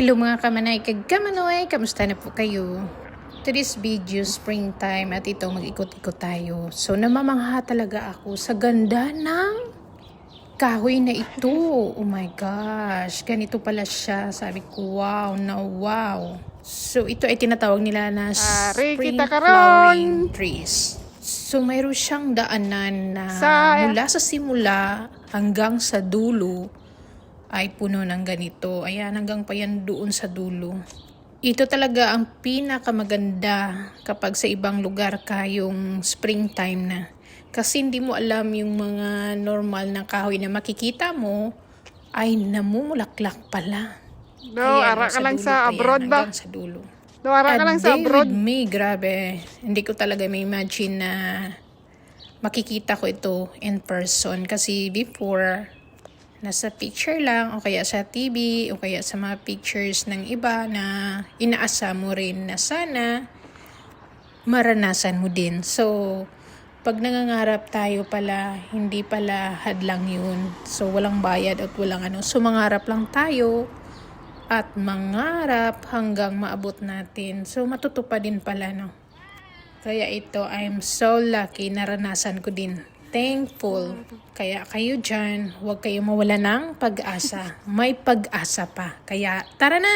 Hello mga kamanay, kagkamanoy, kamusta na po kayo? Today's video, springtime, at ito mag-ikot-ikot tayo. So namamangha talaga ako sa ganda ng kahoy na ito. Oh my gosh, ganito pala siya. Sabi ko, wow, na wow. So ito ay tinatawag nila na Ari, spring flowering trees. So mayroon siyang daanan na mula sa simula hanggang sa dulo ay puno ng ganito. Ayan, hanggang pa yan doon sa dulo. Ito talaga ang pinakamaganda kapag sa ibang lugar ka yung springtime na. Kasi hindi mo alam yung mga normal na kahoy na makikita mo ay namumulaklak pala. Do, Ayan, ara ka lang sa yan, abroad ba? sa dulo. Do, ara ka A lang sa abroad. with me, grabe. Hindi ko talaga may imagine na makikita ko ito in person. Kasi before, nasa picture lang o kaya sa TV o kaya sa mga pictures ng iba na inaasa mo rin na sana maranasan mo din. So, pag nangangarap tayo pala, hindi pala hadlang yun. So, walang bayad at walang ano. So, mangarap lang tayo at mangarap hanggang maabot natin. So, matutupad din pala, no? Kaya ito, I'm so lucky, naranasan ko din. Thankful. Kaya kayo dyan, huwag kayo mawala ng pag-asa. May pag-asa pa. Kaya, tara na!